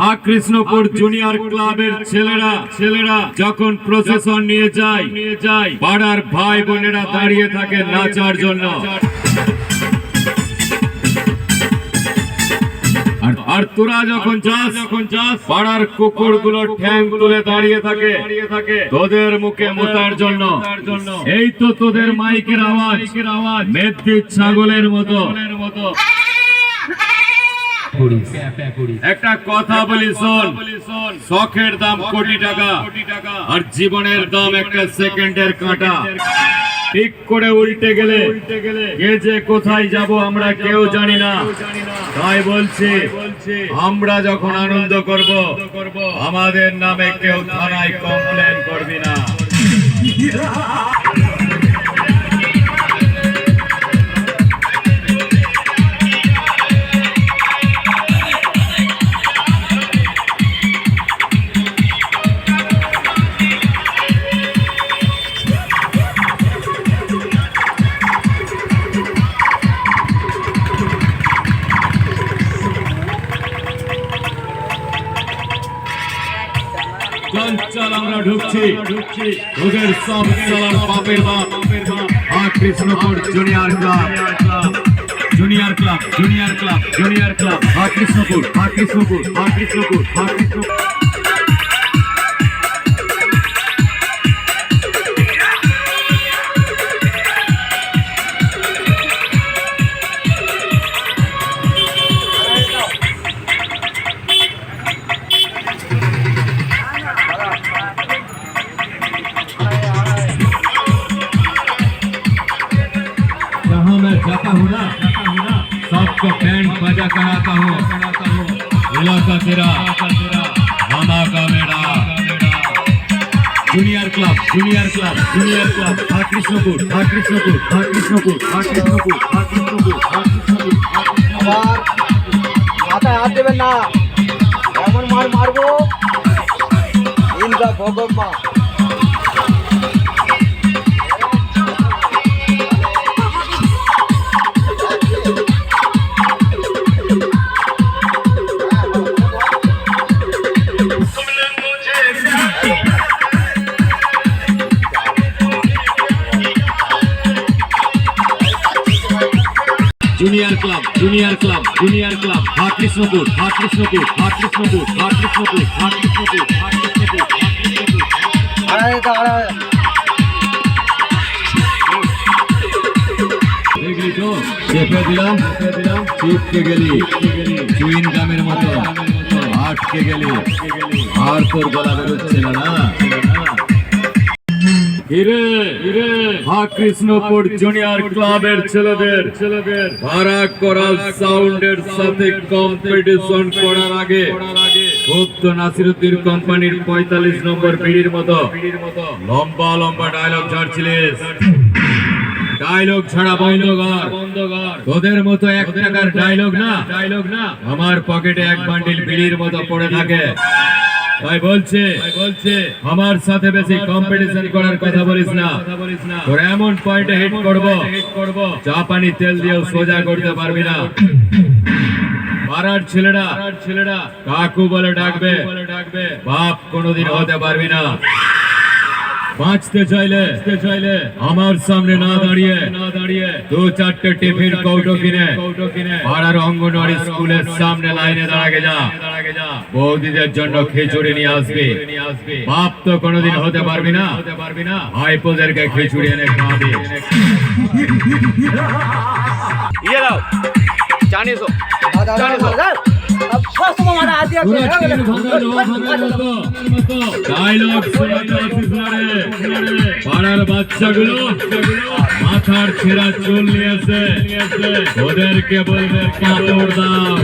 হা Krishnapur junior ক্লাবের ছেলেরা ছেলেরা যখন প্রসেসন নিয়ে যায় নিয়ে যায় পাড়ার ভাই বোনেরা দাঁড়িয়ে থাকে নাচার জন্য। আর- তোরা যখন যাস যখন যাস পাড়ার কুকুরগুলো ঠ্যাং তুলে দাঁড়িয়ে থাকে, তোদের মুখে মোতার জন্য। এই তো তোদের মাইকের আওয়াজ আওয়াজ মেদ্দি ছাগলের মতো মতো। একটা কথা বলি শোন। শখের দাম কোটি টাকা আর জীবনের দাম একটা সেকেন্ডের কাঁটা। ঠিক করে উল্টে গেলে কে যে কোথায় যাব আমরা কেউ জানি না। তাই বলছি, আমরা যখন আনন্দ করব, আমাদের নামে কেউ থানায় কমপ্লেন করবি না। আমরা ঢুকছি। ওদের সব চলার বাপের বাপ। আর Krishnapur junior club junior club junior club junior club আর কৃষ্ণপুর আর কৃষ্ণপুর আর কৃষ্ণপুর আর কৃষ্ণপুর। बैंड बजा कर आता हूँ इलाका तेरा धमाका मेरा junior club junior club junior club হা কৃষ্ণপুর হা কৃষ্ণপুর হা কৃষ্ণপুর হা কৃষ্ণপুর হা কৃষ্ণপুর হা কৃষ্ণপুর হা কৃষ্ণপুর আবার মাথায় হাত দেবেন না এমন মার মারবো Inca Bhagat junior club junior club junior club হা কৃষ্ণপুর হা কৃষ্ণপুর হা কৃষ্ণপুর হা কৃষ্ণপুর হা কৃষ্ণপুর হা কৃষ্ণপুর হা কৃষ্ণপুর আড়াই তো আড়াই দেখলি তো? চেপে দিলাম চেপে দিলাম চিপকে গেলি। চুইন গামের মতো আটকে গেলি। আর তোর গলা বেরোচ্ছে না না? ছেলেদের কম্পিটিশন করার কোম্পানির পঁয়তাল্লিশ নম্বর বিড়ির মতো লম্বা লম্বা ডায়লগ ঝাড়ছিলিস। ডায়লগ ছাড়া বন্ধ তোদের মতো এক টাকার ডায়লগ না। ডায়লগ না আমার পকেটে এক বান্ডিল বিড়ির মতো পড়ে থাকে। তাই বলছে বলছে আমার সাথে বেশি কম্পিটিশন করার কথা বলিস না। তোর এমন পয়েন্টে হিট করব হিট করব। চা পানি তেল দিয়েও সোজা করতে পারবি না। পাড়ার ছেলেরা ছেলেরা কাকু বলে ডাকবে বলে ডাকবে। বাপ কোনোদিন হতে পারবি না। বাঁচতে চাইলে চাইলে আমার সামনে না দাঁড়িয়ে না দাঁড়িয়ে দু চারটে টিফিন কৌটো কিনে কৌটো কিনে পাড়ার অঙ্গনওয়াড়ি স্কুলের সামনে লাইনে দাঁড়াগে যা। বৌদিদের জন্য খিচুড়ি নিয়ে আসবে। বাপ তো কোনোদিন হতে পারবি না। হতে পারবি না। ভাইপোদেরকে খিচুড়ি এনে খাওয়াবি। ইয়ে জানিস জানিস পাড়ার বাচ্চাগুলো মাথার ছেঁড়া চুল নিয়েছে ওদেরকে বলবে পাঁচড় দাও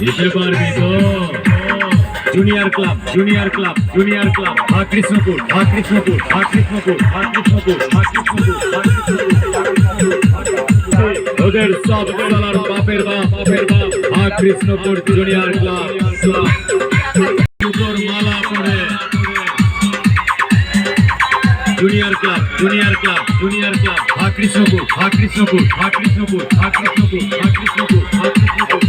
দিতে পারবি তো junior club junior club junior club ভা কৃষ্ণপুর ভা কৃষ্ণপুর ভা কৃষ্ণপুর ভা কৃষ্ণপুর ভা কৃষ্ণপুর ওদের সব বাপের বাপ বাপের বাপ কৃষ্ণপুর জুনিয়র ক্লাব জুতোর মালা পরে junior club junior club junior club হা কৃষ্ণপুর হা কৃষ্ণপুর হা কৃষ্ণপুর হা কৃষ্ণপুর হা কৃষ্ণপুর হা কৃষ্ণপুর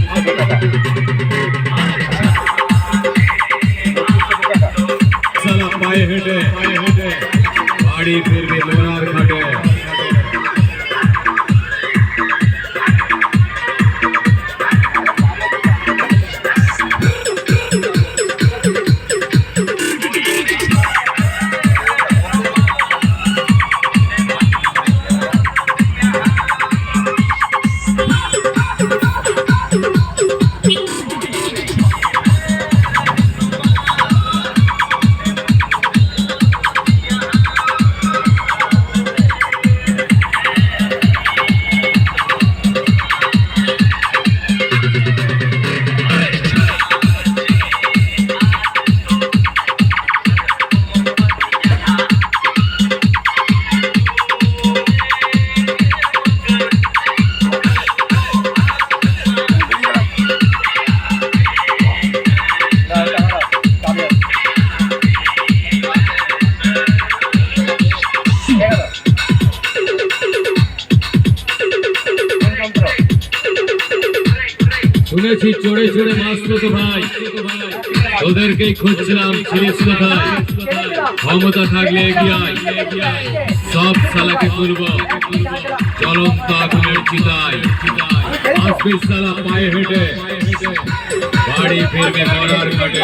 সালা পায়ে হেঁটে পায়ে হেঁটে বাড়ি ফিরবে লোনার ঘাটে শুনেছি চড়ে চড়ে মাছ তো ভাই। তোদেরকেই খুঁজছিলাম ছিলিস কোথায়? ক্ষমতা থাকলে সব সালাকে তুলব। চলন্ত আগুনের চিতায়। আসবি সালা পায়ে হেঁটে বাড়ি ফিরবে মরার ঘাটে।